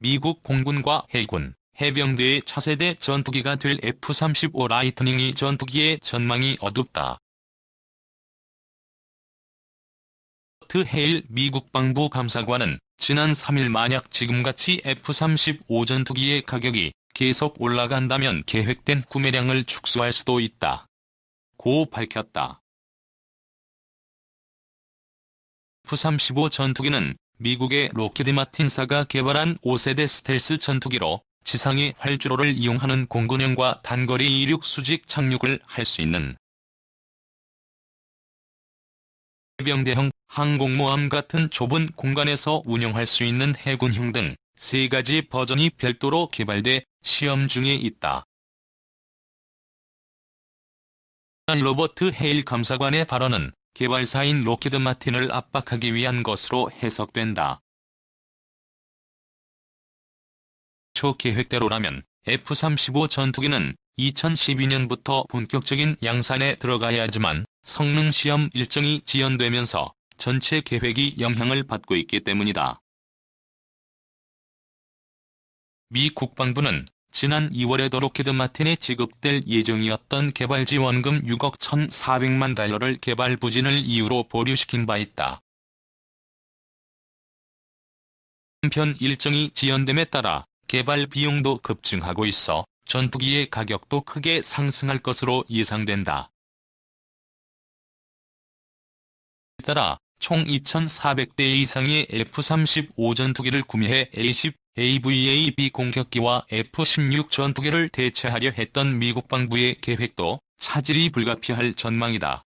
미국 공군과 해군, 해병대의 차세대 전투기가 될 F-35 라이트닝이 전투기의 전망이 어둡다. 트 헤일 미국 방부 감사관은 지난 3일 만약 지금같이 F-35 전투기의 가격이 계속 올라간다면 계획된 구매량을 축소할 수도 있다. 고 밝혔다. F-35 전투기는 미국의 로키드 마틴사가 개발한 5세대 스텔스 전투기로 지상의 활주로를 이용하는 공군형과 단거리 이륙 수직 착륙을 할 수 있는 해병대형 항공모함 같은 좁은 공간에서 운영할 수 있는 해군형 등 세 가지 버전이 별도로 개발돼 시험 중에 있다. 로버트 헤일 감사관의 발언은 개발사인 로키드 마틴을 압박하기 위한 것으로 해석된다. 초 계획대로라면 F-35 전투기는 2012년부터 본격적인 양산에 들어가야 하지만 성능 시험 일정이 지연되면서 전체 계획이 영향을 받고 있기 때문이다. 미 국방부는 지난 2월에도 로키드 마틴에 지급될 예정이었던 개발 지원금 6억 1,400만 달러를 개발 부진을 이유로 보류시킨 바 있다. 한편 일정이 지연됨에 따라 개발 비용도 급증하고 있어 전투기의 가격도 크게 상승할 것으로 예상된다. 따라 총 2,400대 이상의 F-35 전투기를 구매해 A-10, AVAB 공격기와 F-16 전투기를 대체하려 했던 미국 방부의 계획도 차질이 불가피할 전망이다.